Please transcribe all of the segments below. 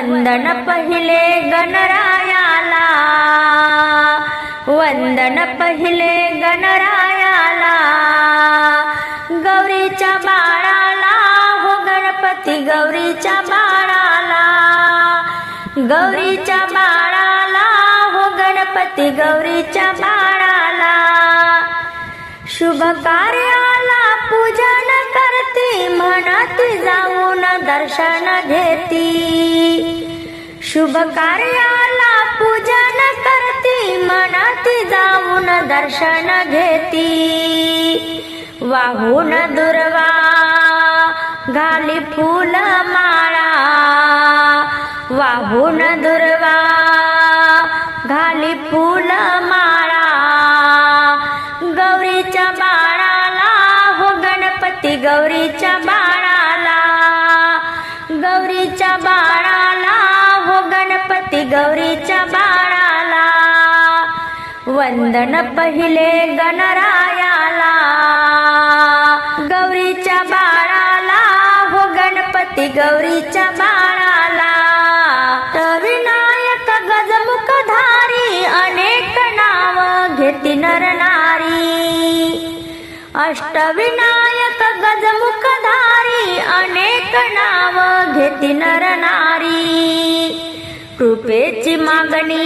वंदन पहिले गणरायाला. वंदन पहिले गणरायाला. गौरीच्या बाळाला हो गणपती गौरीच्या बाळाला. गौरीच्या बाळाला हो गणपती गौरीच्या बाळाला. शुभ कार्याला पूजन करती म्हणती जाऊन दर्शन घेती. शुभ कार्याला पूजन करती मनाती जाऊन दर्शन घेती. वाहून दुर्वा घाली फुल माळा. वाहून दुर्वा घाली फुल माळा. गौरीच्या बाळाला हो गणपती गौरीच्या बाळाला. गौरीच्या बाळा गौरीच्या बाळाला. वंदन पहिले गणरायाला. गौरीच्या बाळाला हो गणपती गौरीच्या बाळाला. विनायक गजमुखधारी अनेक नाव घेती नरनारी अष्टविनायक गजमुखधारी अनेक नाव घेती नरनारी कृपेची मागणी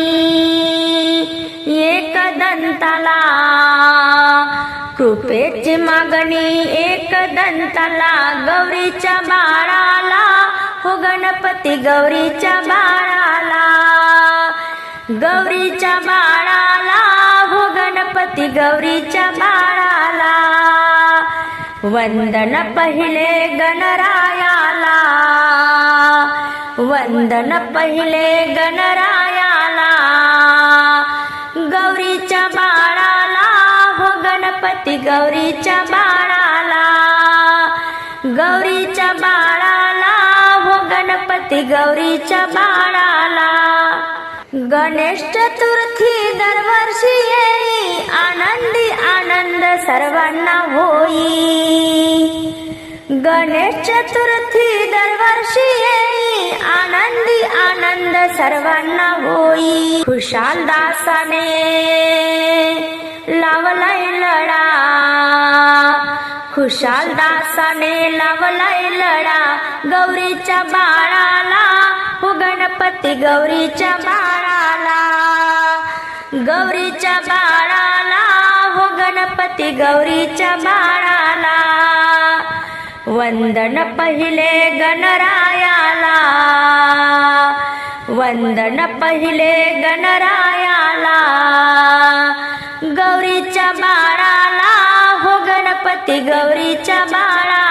एक दंताला. कृपेची मागणी एक दंताला. गौरीच्या बाळाला हो गणपती गौरीच्या बाळाला. गौरीच्या बाळाला हो गणपती गौरीच्या बाळाला. वंदन पहिले गणरायाला. वंदन पहिले गणरायाला गौरीच्या बाळाला हो गणपती गौरीच्या बाळाला गौरीच्या बाळाला हो गणपती गौरीच्या बाळाला. गणेश चतुर्थी दरवर्षी येई आनंदी आनंद सर्वांना होई. गणेश चतुर्थी दरवर्षी येई आनंद सर्वांना होई. खुशाल दासाने लावलाय लढा. खुशाल दासाने लावलाय लढा. गौरीच्या बाळाला हो गणपती गौरीच्या बाळाला. गौरीच्या बाळाला हो गणपती गौरीच्या बाळाला. वंदन पहिले गणराया वंदन पहिले गणरायाला गौरीच्या बाळाला हो गणपती गौरीच्या बाळा